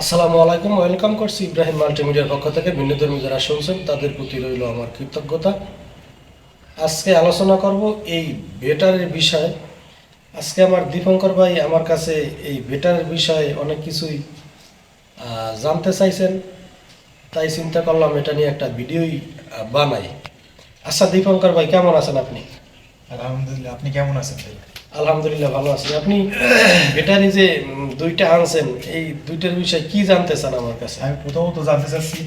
আসসালামু আলাইকুম, ওয়েলকাম করছি ইব্রাহিম মাল্টিমিডিয়ার পক্ষ থেকে। ভিন্নধর্মী যারা শুনছেন, তাদের প্রতি রইল আমার কৃতজ্ঞতা। আজকে আলোচনা করব এই বেটারের বিষয়ে। আজকে আমার দীপঙ্কর ভাই আমার কাছে এই বেটারের বিষয়ে অনেক কিছুই জানতে চাইছেন। তাই চিন্তা করলাম এটা নিয়ে একটা ভিডিওই বানাই। আচ্ছা দীপঙ্কর ভাই, কেমন আছেন আপনি? আলহামদুলিল্লাহ, আপনি কেমন আছেন ভাই? আলহামদুলিল্লাহ ভালো আছি। আপনি বেটারি যে দুইটা আনছেন এই দুইটার বিষয়ে কি জানতে চান আমার কাছে? আমি প্রথমত জানতে চাচ্ছি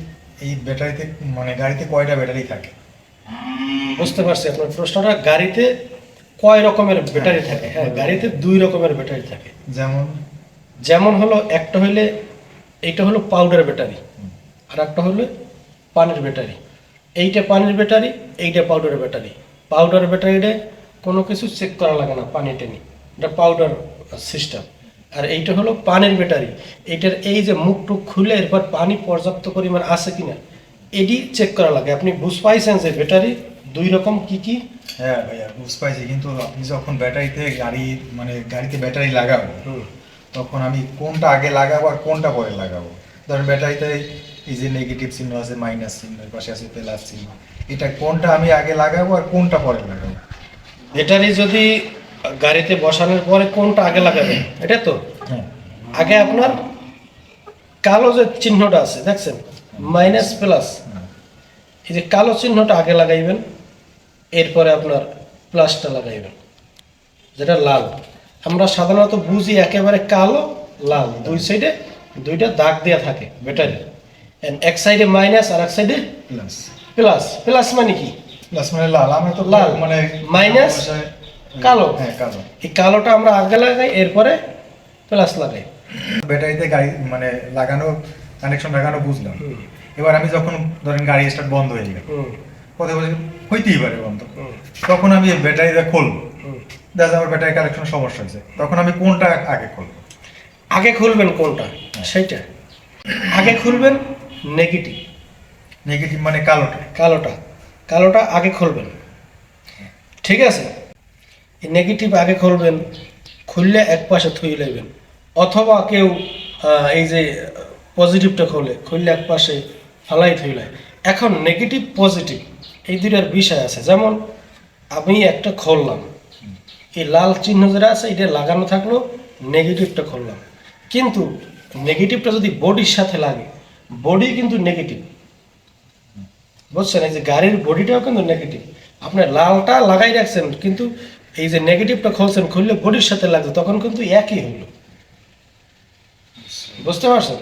এই ব্যাটারিতে মানে গাড়িতে কয়টা ব্যাটারি থাকে? বুঝতে পারছি আপনার প্রশ্নটা। গাড়িতে কয় রকমের ব্যাটারি থাকে? হ্যাঁ গাড়িতে দুই রকমের ব্যাটারি থাকে। যেমন? যেমন হলো একটা হইলে এইটা হলো পাউডার ব্যাটারি আর একটা হলো পানির ব্যাটারি। এইটা পানির ব্যাটারি এইটা পাউডার ব্যাটারি। পাউডার ব্যাটারিটা কোনো কিছু চেক করা লাগে না পানি টেনি। এটা পাউডার সিস্টেম আর এইটা হলো পানির ব্যাটারি এইটার এই যে মুখ টুক খুলে এরপর পানি পর্যাপ্ত পরিমাণ আছে কিনা এটি চেক করা লাগে। আপনি বুঝ পাইছেন যে ব্যাটারি দুই রকম কি কি? হ্যাঁ ভাইয়া বুঝতে পারছি কিন্তু আপনি যখন ব্যাটারিতে গাড়ি মানে গাড়িতে ব্যাটারি লাগাবো তখন আমি কোনটা আগে লাগাবো আর কোনটা পরে লাগাবো? ধরেন ব্যাটারিতে এই যে নেগেটিভ চিহ্ন আছে মাইনাস চিহ্ন পাশে আছে প্লাস চিহ্ন। এটা কোনটা আমি আগে লাগাবো আর কোনটা পরে লাগাবো? ব্যাটারি যদি গাড়িতে বসানোর পরে কোনটা আগে লাগাবেন? এটা তো? হ্যাঁ। আগে আপনার কালো যে চিহ্নটা আছে দেখছেন? মাইনাস প্লাস এই যে কালো চিহ্নটা আগে লাগাইবেন এরপরে আপনার প্লাসটা লাগাইবেন যেটা লাল। আমরা সাধারণত বুঝি একেবারে কালো লাল। দুই সাইডে দুইটা দাগ দেওয়া থাকে ব্যাটারি এক সাইডে মাইনাস আর এক সাইডে প্লাস প্লাস প্লাস মানে কি? প্লাস মানে লাল আমরা তো লাল। মানে ভাষায়- কালো। হ্যাঁ কালো। এই কালোটা আমরা আগে লাগাই এরপরে প্লাস লাগাই। ব্যাটারিতে গাড়ি মানে লাগানো কানেকশন লাগানো বুঝলাম। এবার আমি যখন ধরেন গাড়ি স্টার্ট বন্ধ হয়ে গেল হুম। কথা বলছি হইতেই পারে বন্ধ। তখন আমি ব্যাটারিটা খুলবো। দেখা যায় আমার ব্যাটারি কানেকশন সমস্যা হয়েছে। তখন আমি কোনটা আগে খুলবো? আগে খুলবেন কোনটা? সেইটা। আগে খুলবেন নেগেটিভ নেগেটিভ মানে কালোটা। কালোটা। কালোটা আগে খুলবেন। ঠিক আছে? নেগেটিভ আগে খুলবেন, খুললে এক পাশে থুই লইবেন। অথবা কেউ এই যে পজিটিভটা খোলে, খুললে এক পাশে ফালাই থুই লাই এখন নেগেটিভ পজিটিভ এই দুটার বিষয় আছে। যেমন, আমি একটা খুললাম। এই লাল চিহ্ন যেটা আছে, এটা লাগানো থাকল নেগেটিভটা খুললাম। কিন্তু নেগেটিভটা যদি বডির সাথে লাগে বডি কিন্তু নেগেটিভ বুঝছেন এই যে গাড়ির বডিটাও কিন্তু নেগেটিভ আপনার লালটা লাগাই রাখছেন কিন্তু এই যে নেগেটিভটা খুলছেন খুললে বডির সাথে লাগছে তখন কিন্তু একই হলো। বুঝতে পারছেন?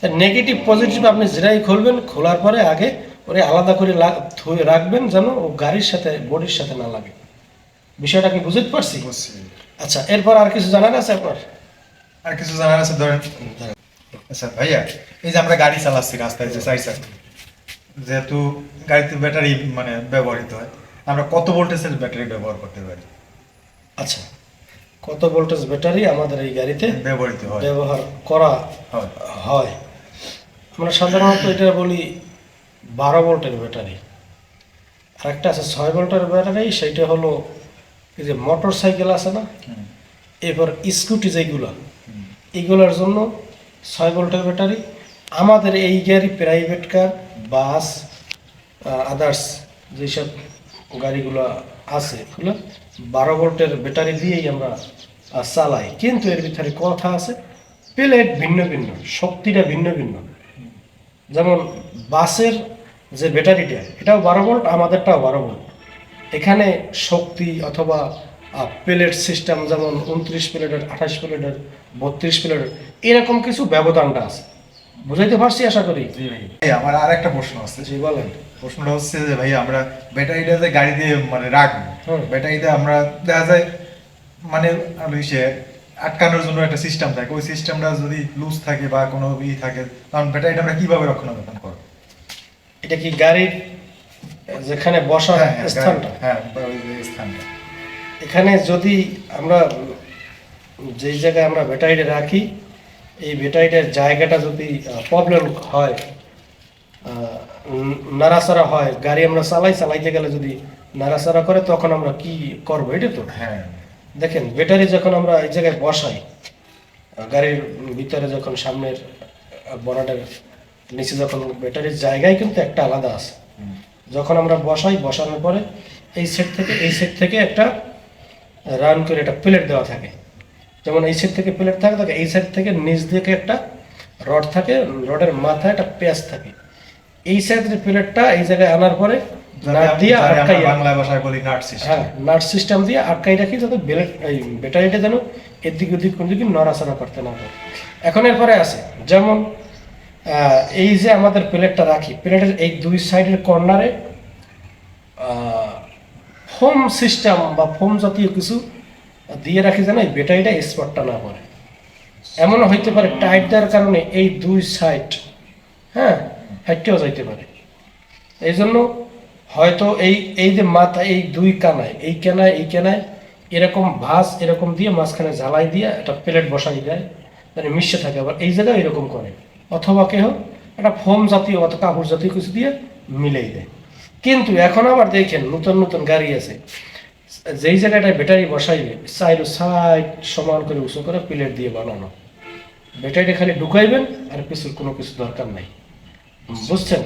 তা নেগেটিভ পজিটিভ আপনি যেটাই খুলবেন খোলার পরে আগে ওরে আলাদা করে ধুয়ে রাখবেন যেন ও গাড়ির সাথে বডির সাথে না লাগে। বিষয়টা কি বুঝতে পারছি? আচ্ছা এরপর আর কিছু জানার আছে আপনার? আর কিছু জানার আছে ধরেন। আচ্ছা ভাইয়া এই যে আমরা গাড়ি চালাচ্ছি রাস্তায় যে চাই। যেহেতু গাড়িতে ব্যাটারি মানে ব্যবহৃত হয় আমরা কত ভোল্টেজের ব্যাটারি ব্যবহার করতে পারি? আচ্ছা কত ভোল্টেজ ব্যাটারি আমাদের এই গাড়িতে ব্যবহৃত হয়। ব্যবহার করা হয়। আমরা সাধারণত এটা বলি বারো ভোল্টের ব্যাটারি। আর একটা আছে ছয় ভোল্টের ব্যাটারি সেইটা হলো এই যে মোটর সাইকেল আছে না? এরপর স্কুটি যেগুলো এগুলোর জন্য ছয় ভোল্টের ব্যাটারি। আমাদের এই গাড়ি প্রাইভেট কার বাস আদার্স যেসব গাড়িগুলো আছে, এগুলো বারো ভোল্টের ব্যাটারি দিয়েই আমরা চালাই। কিন্তু এর ভিতরে কথা আছে, প্লেট ভিন্ন ভিন্ন, শক্তিটা ভিন্ন ভিন্ন। যেমন বাসের যে ব্যাটারিটা, এটাও বারো ভোল্ট, আমাদেরটাও বারো ভোল্ট। এখানে শক্তি অথবা প্লেট সিস্টেম যেমন উনত্রিশ প্লেটের, আঠাশ প্লেটের, বত্রিশ প্লেটের, এরকম কিছু ব্যবধানটা আছে। বুঝাইতে পারছি আশা করি। জি ভাই। আমার আর একটা প্রশ্ন আছে জি বলেন প্রশ্নটা হচ্ছে যে ভাই আমরা ব্যাটারিটা যে গাড়িতে মানে রাখব ব্যাটারিতে আমরা দেখা যায় মানে সে আটকানোর জন্য একটা সিস্টেম থাকে। ওই সিস্টেমটা যদি লুজ থাকে বা কোনো ই থাকে তখন ব্যাটারিটা আমরা কীভাবে রক্ষণাবেক্ষণ করব? এটা কি গাড়ির যেখানে বসার হ্যাঁ হ্যাঁ স্থানটা? হ্যাঁ স্থানটা। এখানে যদি আমরা যেই জায়গায় আমরা ব্যাটারিটা রাখি এই ব্যাটারিটার জায়গাটা যদি প্রবলেম হয় নাড়াচাড়া হয় গাড়ি আমরা চালাই চালাইতে গেলে যদি নাড়াচাড়া করে তখন আমরা কি করব? এটা তো। হ্যাঁ। দেখেন ব্যাটারি যখন আমরা এই জায়গায় বসাই গাড়ির ভিতরে যখন সামনের বনাটের নিচে যখন ব্যাটারির জায়গায় কিন্তু একটা আলাদা আছে। যখন আমরা বসাই বসানোর পরে এই সেট থেকে এই সেট থেকে একটা রান করে একটা প্লেট দেওয়া থাকে। যেমন এই সেট থেকে প্লেট থাকে থাকে এই সাইড থেকে নিচ দিকে একটা রড থাকে রডের মাথায় একটা পেঁয়াজ থাকে। এই সাইডের প্লেটটা এই জায়গায় আনার পরে নাট দিয়ে আটকাই বাংলা ভাষায় বলি নাট সিস্টেম হ্যাঁ নাট সিস্টেম দিয়ে আটকাই রাখি যাতে বেলেট এই ব্যাটারিটা যেন এদিক ওদিক কোন দিকে নড়াচড়া করতে না পারে। এখন এরপরে আছে যেমন আহ, এই যে আমাদের প্লেটটা রাখি প্লেটের এই দুই সাইডের কর্নারে ফোম সিস্টেম বা ফোম জাতীয় কিছু দিয়ে রাখি যেন এই ব্যাটারিটা স্পটটা না পড়ে। এমনও হইতে পারে টাইট দেওয়ার কারণে এই দুই সাইড হ্যাঁ হাইটেও যাইতে পারে। এই জন্য হয়তো এই এই যে মাথা এই দুই কানায়, এই কেনায় এই কেনায় এরকম ভাঁজ এরকম দিয়ে মাঝখানে ঝালাই দিয়ে একটা প্লেট বসাই দেয় মানে মিশে থাকে। আবার এই জায়গায় এরকম করে। অথবা কেহ একটা ফোম জাতীয় অথবা কাপড় জাতীয় কিছু দিয়ে মিলেই দেয়। কিন্তু এখন আবার দেখেন নতুন নতুন গাড়ি আছে। যেই জায়গাটায় ব্যাটারি বসাইবে সাইড সাইড সমান করে উঁচু করে প্লেট দিয়ে বানানো। ব্যাটারিটা খালি ঢুকাইবেন আর কিছুর কোনো কিছু দরকার নাই। বুঝছেন?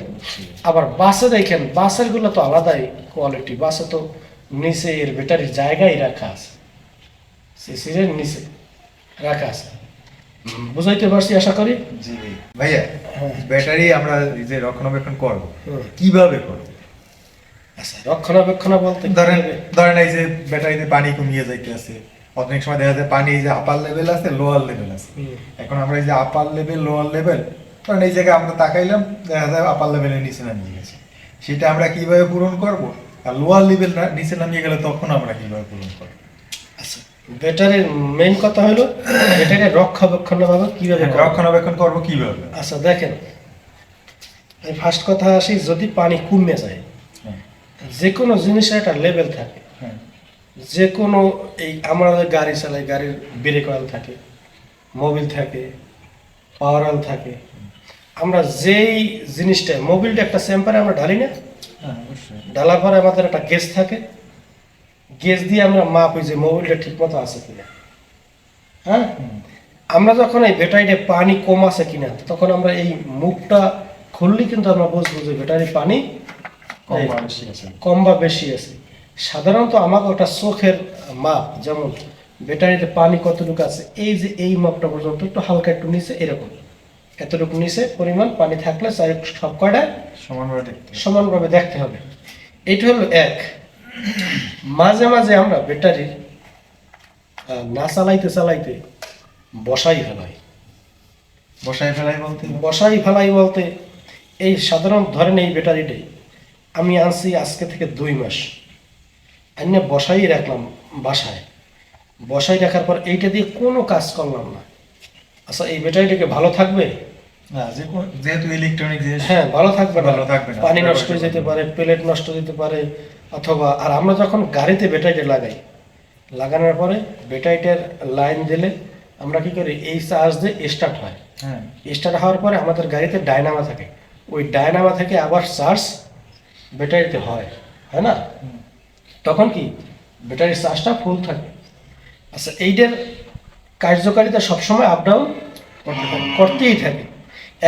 আবার বাসে দেখেন বাসেরগুলো তো আলাদাই কোয়ালিটি বাসে তো নিচে এর ব্যাটারির জায়গায় রাখা আছে। সিসির নিচে রাখা আছে। বুঝাইতে পারছি আশা করি? জি ভাইয়া হ্যাঁ। ব্যাটারি আমরা যে রক্ষণাবেক্ষণ করব। কীভাবে করব? রক্ষণাবেক্ষণা বলতে ধরেন ধরেন এই যে ব্যাটারিতে পানি কমিয়ে যাইতে আছে অনেক সময় দেখা যায় পানি এই যে আপার লেভেল আছে লোয়ার লেভেল আছে। এখন আমরা এই যে আপার লেভেল লোয়ার লেভেল কারণ এই জায়গায় আমরা তাকাইলাম দেখা যায় আপার লেভেলের নিচে নামিয়ে গেছে। সেটা আমরা কীভাবে পূরণ করব? আর লোয়ার লেভেল নিচে নামিয়ে গেলে তখন আমরা কীভাবে পূরণ করব? আচ্ছা ব্যাটারির মেইন কথা হলো ব্যাটারির রক্ষণাবেক্ষণ ভাবে কীভাবে রক্ষণাবেক্ষণ করব কীভাবে? আচ্ছা দেখেন এই ফার্স্ট কথা আসি যদি পানি কমে যায় হ্যাঁ, যে কোনো জিনিসের একটা লেভেল থাকে হ্যাঁ, যে কোনো এই আমরা গাড়ি চালাই গাড়ির ব্রেক অয়েল থাকে মোবিল থাকে পাওয়ার অয়েল থাকে। আমরা যেই জিনিসটা মোবিলটা একটা স্যাম্পারে আমরা ঢালি না। হ্যাঁ, ঢালার পরে আমাদের একটা গেজ থাকে। গেজ দিয়ে আমরা মাপি যে মোবিলটা ঠিক মতো আছে কিনা। হ্যাঁ? আমরা যখন এই ব্যাটারিতে পানি কম আছে কিনা তখন আমরা এই মুখটা খুললেই কিন্তু আমরা বুঝব যে ব্যাটারি পানি কম বা বেশি আছে। সাধারণত আমাকে ওটা চোখের মাপ যেমন ব্যাটারিতে পানি কতটুকু আছে এই যে এই মাপটা পর্যন্ত একটু হালকা একটু নিচে এরকম। এতটুকু নিচে পরিমাণ পানি থাকলে চারি সব কয়টা সমানভাবে দেখতে। সমানভাবে দেখতে হবে। এটা হলো এক। মাঝে মাঝে আমরা ব্যাটারি না চালাইতে চালাইতে বসাই ফেলাই। বসাই ফেলাই বলতে? বসাই ফেলাই বলতে এই সাধারণ ধরেন এই ব্যাটারিটাই। আমি আনছি আজকে থেকে দুই মাস। আইনে বসাই রাখলাম বাসায়। বসাই রাখার পর এইটা দিয়ে কোনো কাজ করলাম না। আচ্ছা এই ব্যাটারিটাকে ভালো থাকবে? যেহেতু ইলেকট্রনিক হ্যাঁ ভালো থাকবে না। ভালো থাকবে না। পানি নষ্ট হয়ে যেতে পারে প্লেট নষ্ট হয়ে যেতে পারে অথবা আর আমরা যখন গাড়িতে ব্যাটারিটা লাগাই লাগানোর পরে ব্যাটারিটার লাইন দিলে আমরা কি করি এই চার্জ দিয়ে স্টার্ট হয়। হ্যাঁ। স্টার্ট হওয়ার পরে আমাদের গাড়িতে ডায়নামা থাকে। ওই ডায়নামা থেকে আবার চার্জ ব্যাটারিতে হয় হয় না? তখন কি ব্যাটারির চার্জটা ফুল থাকে? আচ্ছা এইটার কার্যকারিতা সবসময় আপ ডাউন করতে পারি। করতেই থাকে।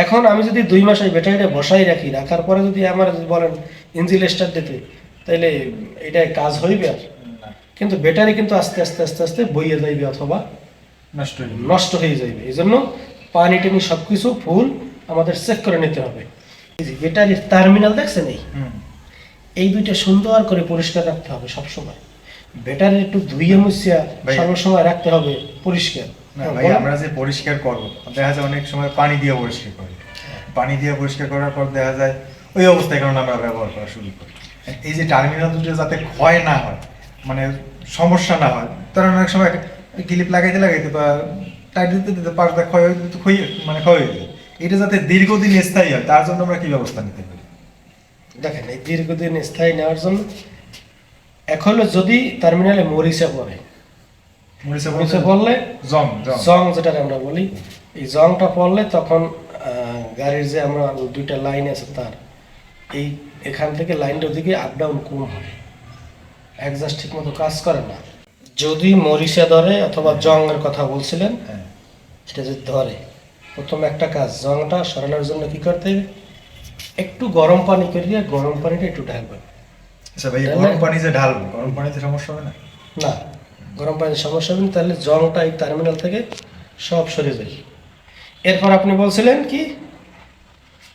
এখন আমি যদি দুই মাস এই ব্যাটারিটা বসাই রাখি রাখার পরে যদি আমার যদি বলেন ইঞ্জিন স্টার্ট দিতে তাহলে এটা কাজ হইবে আর। কিন্তু ব্যাটারি কিন্তু আস্তে আস্তে আস্তে আস্তে বইয়ে যাইবে অথবা নষ্ট হয়ে নষ্ট হয়ে যাইবে। এই জন্য পানি টানি সব কিছু ফুল আমাদের চেক করে নিতে হবে। এই যে ব্যাটারির টার্মিনাল দেখছেন এই? হুম, এই দুইটা সুন্দর করে পরিষ্কার রাখতে হবে সব সময় ব্যাটারি একটু ধুইয়ে মুছিয়া সর্বসময় রাখতে হবে পরিষ্কার। না হ্যাঁ, ভাই আমরা যে পরিষ্কার করব দেখা যায় অনেক সময় পানি দিয়ে পরিষ্কার করি। পানি দিয়ে পরিষ্কার করার পর দেখা যায় ওই অবস্থায় কারণ আমরা ব্যবহার করা শুরু করি। এই যে টার্মিনাল দুটো যাতে ক্ষয় না হয় মানে সমস্যা না হয় কারণ অনেক সময় ক্লিপ লাগাইতে লাগাইতে বা টাইট দিতে দিতে পাশটা ক্ষয় হয়ে মানে ক্ষয় হয়ে যায়। এটা যাতে দীর্ঘদিন স্থায়ী হয় তার জন্য আমরা কি ব্যবস্থা নিতে পারি? দেখেন এই দীর্ঘদিন স্থায়ী নেওয়ার জন্য এখন যদি টার্মিনালে মরিচা পড়ে। মরিচা পড়লে জং জং। যেটা আমরা বলি এই জংটা পড়লে তখন গাড়ির যে আমরা দুইটা লাইন আছে তার এই এখান থেকে লাইনটার দিকে আপ ডাউন কম হবে। একজাস্ট ঠিক মতো কাজ করে না। যদি মরিচা ধরে অথবা জংয়ের কথা বলছিলেন হ্যাঁ। এটা যদি ধরে প্রথম একটা কাজ জংটা সরানোর জন্য কি করতে হবে? একটু গরম পানি করিয়ে গরম পানিটা একটু ঢালবেন। আচ্ছা তাহলে- গরম পানি যে ঢালবো গরম পানিতে সমস্যা হবে না? না গরম পানির সমস্যা হবে না, তাহলে জংটা এই টার্মিনাল থেকে সব সরে যায়। এরপর আপনি বলছিলেন কি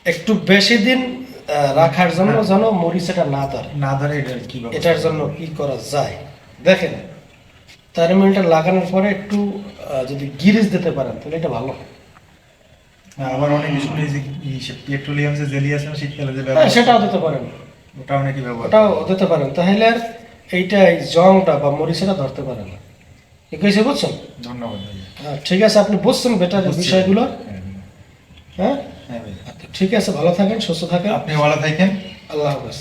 একটু বেশি দিন রাখার জন্য যেন মরিচাটা না ধরে। না ধরে এটা কি? এটার জন্য কি করা যায়। দেখেন টার্মিনালটা লাগানোর পরে একটু যদি গিরিজ দিতে পারেন তাহলে এটা ভালো হয়। হ্যাঁ, আবার অনেক শুনি যে পেট্রোলিয়াম যে জেলি আছে শীতকালে যে হ্যাঁ ব্যবহার সেটাও দিতে পারেন। ওটাও নাকি ব্যবহার ওটাও দিতে পারেন। তাহলে আর এইটা এই জংটা বা মরিচাটা ধরতে পারে না। আছে বুঝছেন ধন্যবাদ হ্যাঁ, ঠিক আছে আপনি বুঝছেন বেটার বিষয়গুলো? হ্যাঁ, হ্যাঁ। হ্যাঁ? আচ্ছা, ঠিক আছে ভালো থাকেন সুস্থ থাকেন। আপনি ভালো থাকেন। আল্লাহ হাফেজ।